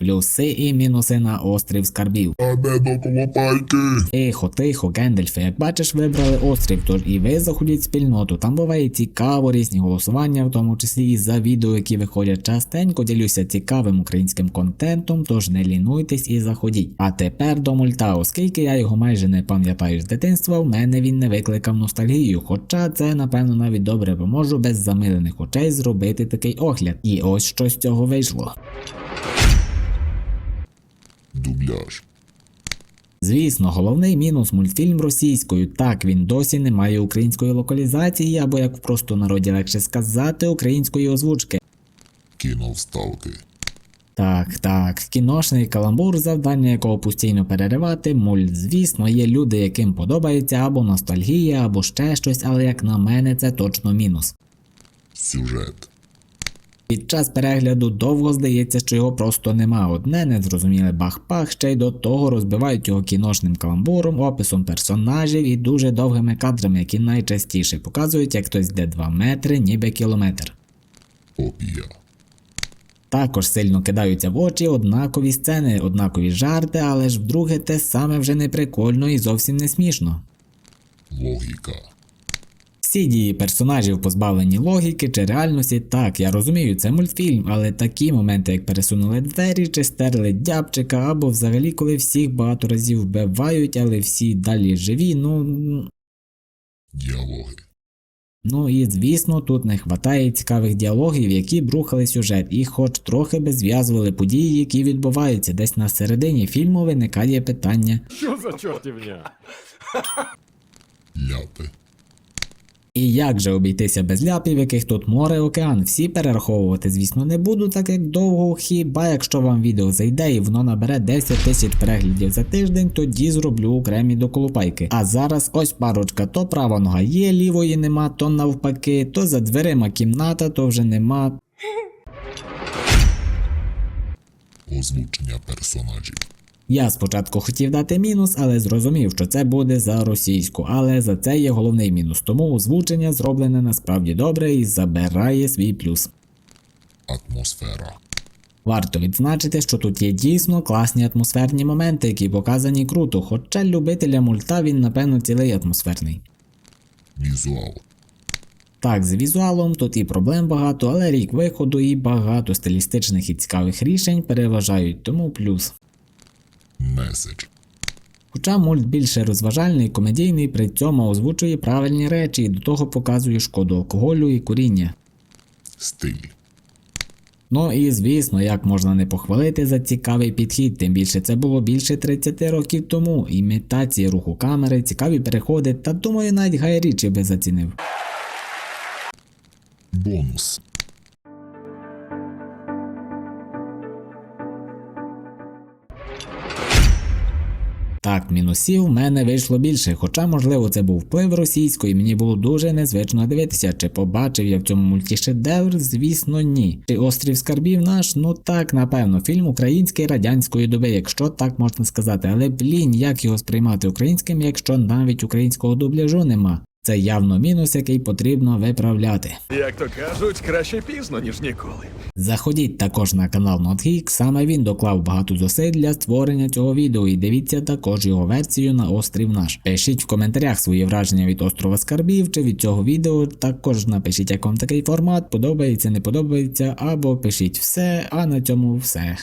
Плюси і мінуси на острів скарбів. А де до колопайки? Тихо, тихо, Гендельфе, як бачиш, вибрали острів, тож і ви заходіть в спільноту. Там буває цікаво, різні голосування, в тому числі і за відео, які виходять частенько. Ділюся цікавим українським контентом, тож не лінуйтесь і заходіть. А тепер до мульта, оскільки я його майже не пам'ятаю з дитинства, в мене він не викликав ностальгію. Хоча це, напевно, навіть добре поможу без замилених очей зробити такий огляд. І ось що з цього вийшло. Дубляж. Звісно, головний мінус мультфільм російською. Так, він досі не має української локалізації, або як в простонароді легше сказати, української озвучки. Кіно вставки. Так, так, кіношний каламбур, завдання якого постійно переривати, мульт, звісно, є люди, яким подобається або ностальгія, або ще щось, але як на мене, це точно мінус. Сюжет. Під час перегляду довго здається, що його просто нема. Одне незрозуміле бах-пах, ще й до того розбивають його кіношним каламбуром, описом персонажів і дуже довгими кадрами, які найчастіше показують, як хтось йде 2 метри, ніби кілометр. Копія. Також сильно кидаються в очі однакові сцени, однакові жарти, але ж вдруге те саме вже не прикольно і зовсім не смішно. Логіка. Всі дії персонажів позбавлені логіки чи реальності, так, я розумію, це мультфільм, але такі моменти, як пересунули двері, чи стерли дябчика, або взагалі, коли всіх багато разів вбивають, але всі далі живі, ну. Діалоги. Ну і звісно, тут не хватає цікавих діалогів, які б рухали сюжет, і хоч трохи би зв'язували події, які відбуваються, десь на середині фільму виникає питання. Що за чортівня? Ляпи. І як же обійтися без ляпів, яких тут море океан, всі перераховувати, звісно, не буду, так як довго, хіба якщо вам відео зайде і воно набере 10 тисяч переглядів за тиждень, тоді зроблю окремі доколупайки. А зараз ось парочка, то права нога є, лівої нема, то навпаки, то за дверима кімната, то вже нема. Озвучення персонажів. Я спочатку хотів дати мінус, але зрозумів, що це буде за російську, але за це є головний мінус, тому озвучення зроблене насправді добре і забирає свій плюс. Атмосфера. Варто відзначити, що тут є дійсно класні атмосферні моменти, які показані круто, хоча любителя мульта він, напевно, цілий атмосферний. Візуал. Так, з візуалом тут і проблем багато, але рік виходу і багато стилістичних і цікавих рішень переважають, тому плюс. Меседж. Хоча мульт більше розважальний, комедійний, при цьому озвучує правильні речі і до того показує шкоду алкоголю і куріння. Стиль. Ну і звісно, як можна не похвалити за цікавий підхід, тим більше це було більше 30 років тому. Імітації руху камери, цікаві переходи, та думаю, навіть Гай Річі би зацінив. Бонус. Так, мінусів в мене вийшло більше, хоча, можливо, це був вплив російської, мені було дуже незвично дивитися, чи побачив я в цьому мультішедевр, звісно, ні. Чи острів скарбів наш? Ну так, напевно, фільм український радянської доби, якщо так можна сказати, але блін, як його сприймати українським, якщо навіть українського дубляжу нема. Це явно мінус, який потрібно виправляти. Як то кажуть, краще пізно, ніж ніколи. Заходіть також на канал NotGeek, саме він доклав багато зусиль для створення цього відео і дивіться також його версію на острів наш. Пишіть в коментарях свої враження від острова Скарбів чи від цього відео. Також напишіть, як вам такий формат, подобається, не подобається, або пишіть все, а на цьому все.